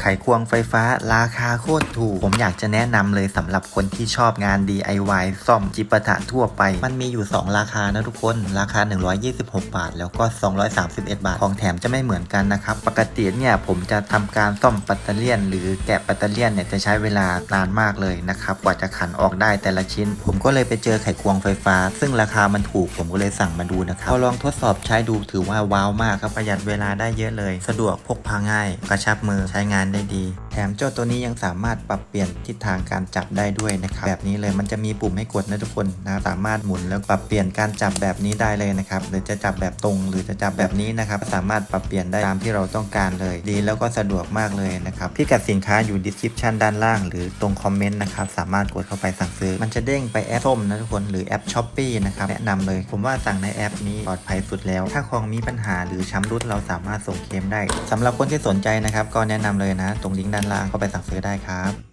ไขควงไฟฟ้าราคาโคตรถูก ผมอยากจะแนะนำเลยสำหรับคนที่ชอบงาน DIY ซ่อมจิปาถะทั่วไป มันมีอยู่ 2 ราคานะทุกคน ราคา 126 บาท แล้วก็ 231 บาท ของแถมจะไม่เหมือนกันนะครับ ปกติเนี่ยผมจะทำการซ่อมปัตเตอร์เลียน หรือแกะปัตเตอร์เลียนเนี่ยจะใช้เวลานานมากเลยนะครับ กว่าจะขันออกได้แต่ละชิ้น ผมก็เลยไปเจอไขควงไฟฟ้า ซึ่งราคามันถูก ผมก็เลยสั่งมาดูนะครับพอลองทดสอบใช้ดูถือว่าว้าวมากครับประหยัดเวลาได้เยอะเลย สะดวกพกพาง่าย กระชับมือใช้งานได้ดี มเจ้าตัวนี้ยังสามารถปรับเปลี่ยนทิศทางการจับได้ด้วยนะครับแบบนี้เลยมันจะมีปุ่มให้กดนะทุกคนนะสามารถหมุนแล้วปรับเปลี่ยนการจับแบบนี้ได้เลยนะครับหรือจะจับแบบตรงหรือจะจับแบบนี้นะครับสามารถปรับเปลี่ยนได้ตามที่เราต้องการเลย ดีแล้วก็สะดวกมากเลยนะครับพิกัดสินค้าอยู่ description ด้านล่าง หรือตรงคอมเมนต์นะครับสามารถกดเข้าไปสั่งซื้อ มันจะเด้งไปแอปส้มนะทุกคนหรือแอป s h อ p e e นะครับแนะนำเลย ผมว่าสั่งในแอปนี้ปลอดภัยสุดแล้ว ถ้าของมีปัญหาหรือช้ำรุดเราสามารถส่งเคลมได้สำหรับคนที่สนใจนะครับก็แนะนำเลยนะ ตรงลิงก์ด้านล่างเข้าไปสั่งซื้อได้ครับ